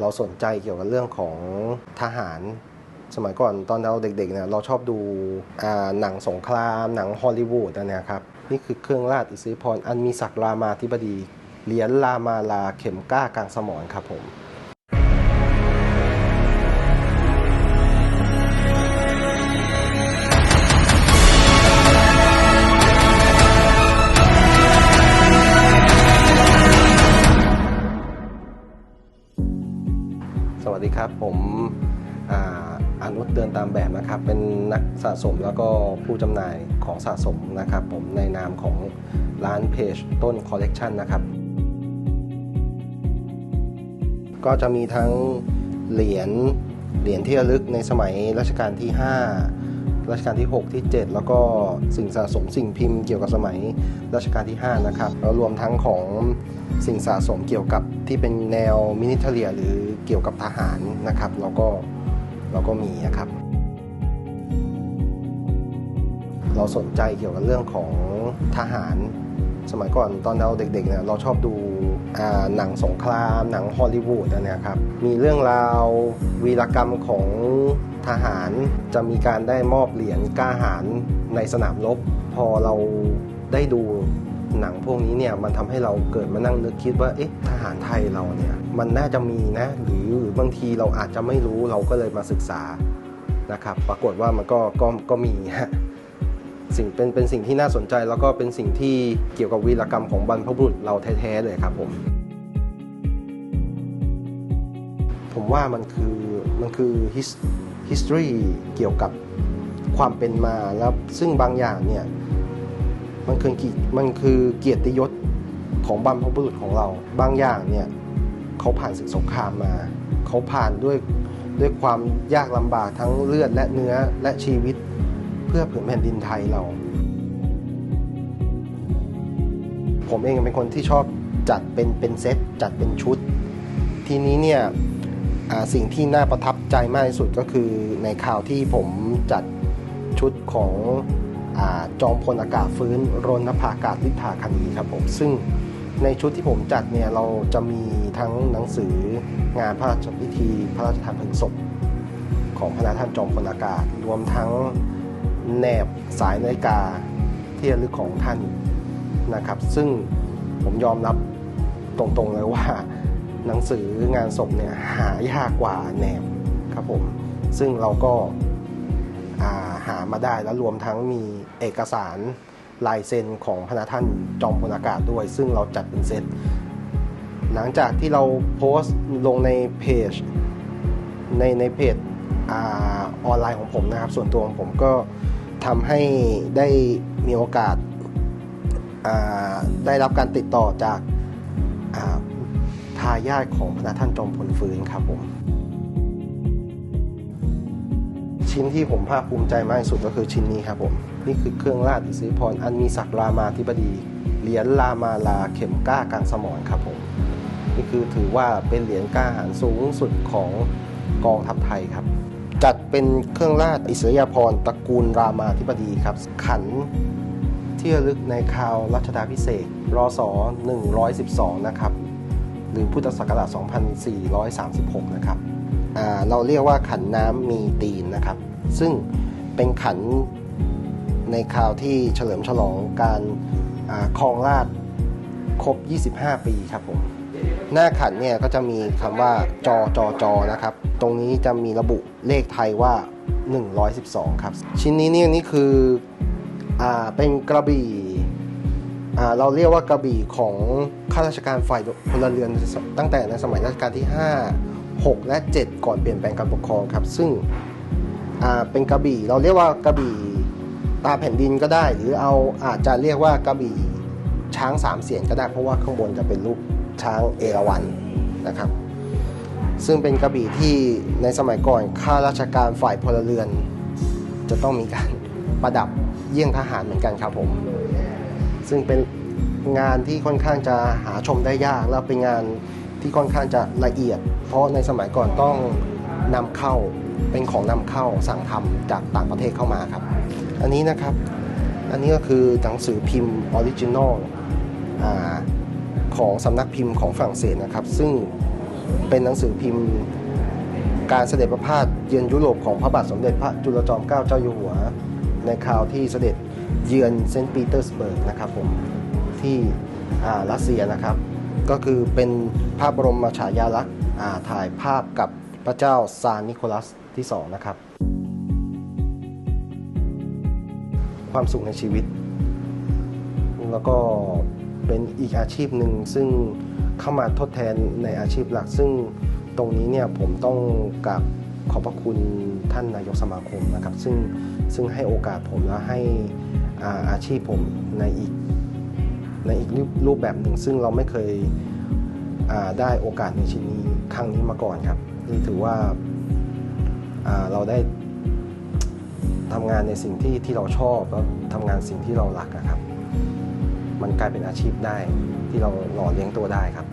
เราสนใจเกี่ยวกับเรื่องของทหาร สมัยก่อนตอนเราเด็กๆเนี่ยเราชอบดูหนังสงคราม หนังฮอลลีวูดนะครับนี่คือเครื่องราชอิสริยภรอันมีศักดิ์รามาธิบดีเหรียญรามาลาเข็มกล้ากลางสมองครับผม ครับ ผมอนุชเดินตามแบบนะครับ เป็นนักสะสมแล้วก็ผู้จำหน่ายของสะสมนะครับ ผมในนามของร้านเพจต้นคอลเลกชันนะครับ ก็จะมีทั้งเหรียญเหรียญที่ระลึกในสมัยรัชกาลที่ 5 รัชกาลที่ 6 ที่ 7 แล้วก็สิ่งสะสมสิ่งพิมพ์เกี่ยวกับสมัยรัชกาลที่ 5 นะครับแล้วรวมทั้งของ สิ่งสะสมเกี่ยวกับที่เป็นแนวมินิเทเรียหรือเกี่ยวกับทหารนะครับแล้วก็เราก็มีนะครับ เราสนใจเกี่ยวกับเรื่องของทหาร สมัยก่อนตอนเราเด็กๆเนี่ยเราชอบดูหนังสงคราม หนังฮอลลีวูดนเนี้ยครับ มีเรื่องราววีรกรรมของทหารจะมีการได้มอบเหรียญกล้าหารในสนามรบพอเราได้ดู หนังพวกนี้เนี่ยมันทำให้เราเกิดมานั่งนึกคิดว่าเอ๊ะทหารไทยเราเนี่ยมันน่าจะมีนะหรือหรือบางทีเราอาจจะไม่รู้เราก็เลยมาศึกษานะครับปรากฏว่ามันก็ก็ก็มีฮะสิ่งเป็นเป็นสิ่งที่น่าสนใจแล้วก็เป็นสิ่งที่เกี่ยวกับวีรกรรมของบรรพบุรุษเราแท้ๆเลยครับผมผมว่ามันคือมันคือ history เกี่ยวกับความเป็นมาแล้วซึ่งบางอย่างเนี่ย มันคือมันคือเกียรติยศของบรรพบุรุษของเรา บางอย่างเนี่ยเขาผ่านศึกสงครามมา เขาผ่านด้วยด้วยความยากลำบากทั้งเลือดและเนื้อและชีวิต เพื่อผืนแผ่นดินไทยเรา ผมเองเป็นคนที่ชอบจัดเป็นเป็นเซตจัดเป็นชุด ทีนี้เนี่ยสิ่งที่น่าประทับใจมากที่สุดก็คือในข่าวที่ผมจัดชุดของ จอมพลอากาศฟื้นรนภากาศลิธาคณีครับผมซึ่งในชุดที่ผมจัดเนี่ยเราจะมีทั้งหนังสืองานพระราชพิธี พระราชทานเพลิงศพ ของพระท่านจอมพลอากาศ รวมทั้งแนบสายนาฬิกาที่ระลึกของท่านนะครับ ซึ่งผมยอมรับตรงๆเลยว่า หนังสืองานศพเนี่ยหายากกว่าแนบครับผมซึ่งเราก็ หามาได้แล้วรวมทั้งมีเอกสารลายเซ็นของพระท่านจอมพลอากาศด้วย ซึ่งเราจัดเป็นเซตหลังจากที่เราโพสต์ลงในเพจในในเพจอออนไลน์ของผมนะครับ ส่วนตัวของผมก็ทำให้ได้มีโอกาสาได้รับการติดต่อจากาทายาทของพระท่านจอมพลฟื้นครับผม ชิ้นที่ผมภาคภูมิใจมากที่สุดก็คือชิ้นนี้ครับผมนี่คือเครื่องราชอิสริยภรอันมีศักดิ์รามาธิบดีเหรียญรามาลาเข็มกล้ากลางสมรครับผมนี่คือถือว่าเป็นเหรียญกล้าหาญสูงสุดของกองทัพไทยครับ จัดเป็นเครื่องราชอิสริยาภรณ์ตระกูลรามาธิบดีครับ ขันที่ระลึกในคราวรัชดาพิเศษรศ112 นะครับ หรือพุทธศักราช 2436 นะครับ เราเรียกว่าขันน้ำมีตีนนะครับ ซึ่งเป็นขันในคราวที่เฉลิมฉลองการครองราชครบ 25 ปีครับผม หน้าขันเนี่ยก็จะมีคำว่าจอจอจอนะครับ ตรงนี้จะมีระบุเลขไทยว่า 112 ครับ ชิ้นนี้เนี่ยนี่คืออเป็นกระบี่เราเรียกว่ากระบี่ของข้าราชการฝ่ายพลเรือนตั้งแต่ในสมัยรัชกาลที่ 5 6 และ 7 ก่อนเปลี่ยนแปลงการปกครองครับ ซึ่งเป็นกระบี่เราเรียกว่ากระบี่ตาแผ่นดินก็ได้ หรือเอาอาจจะเรียกว่ากระบี่ช้างสามเสียนก็ได้ เพราะว่าข้างบนจะเป็นรูปช้างเอราวัณนะครับ ซึ่งเป็นกระบี่ที่ในสมัยก่อนข้าราชการฝ่ายพลเรือน จะต้องมีการประดับเยี่ยงทหารเหมือนกันครับผม ซึ่งเป็นงานที่ค่อนข้างจะหาชมได้ยาก แล้วเป็นงาน ที่ค่อนข้างจะละเอียด เพราะในสมัยก่อนต้องนำเข้าเป็นของนำเข้าสั่งทำจากต่างประเทศเข้ามาครับ อันนี้นะครับอันนี้ก็คือหนังสือพิมพ์ออริจินอลของสำนักพิมพ์ของฝรั่งเศสนะครับ ซึ่งเป็นหนังสือพิมพ์การเสด็จประพาสเยือนยุโรปของพระบาทสมเด็จพระจุลจอมเกล้าเจ้าอยู่หัว ในคราวที่เสด็จเยือนเซนต์ปีเตอร์สเบิร์กนะครับผมที่รัสเซียนะครับ ก็คือเป็นภาพบรมฉายาลักษณ์ถ่ายภาพกับพระเจ้าซานิโคลัสที่สองนะครับ ความสุขในชีวิต แล้วก็เป็นอีกอาชีพหนึ่งซึ่งเข้ามาทดแทนในอาชีพหลัก ซึ่งตรงนี้เนี่ยผมต้องกราบขอบพระคุณท่านนายกสมาคมนะครับ ซึ่งซึ่งให้โอกาสผมและให้อาอาชีพผมในอีก ในอีกรูปแบบหนึ่งซึ่งเราไม่เคยได้โอกาสในชิ้นนี้ครั้งนี้มาก่อนครับนี่ถือว่าาเราได้ทำงานในสิ่งที่ที่เราชอบแล้วทำงานสิ่งที่เรารักอะครับ มันกลายเป็นอาชีพได้ที่เราหล่อเลี้ยงตัวได้ครับ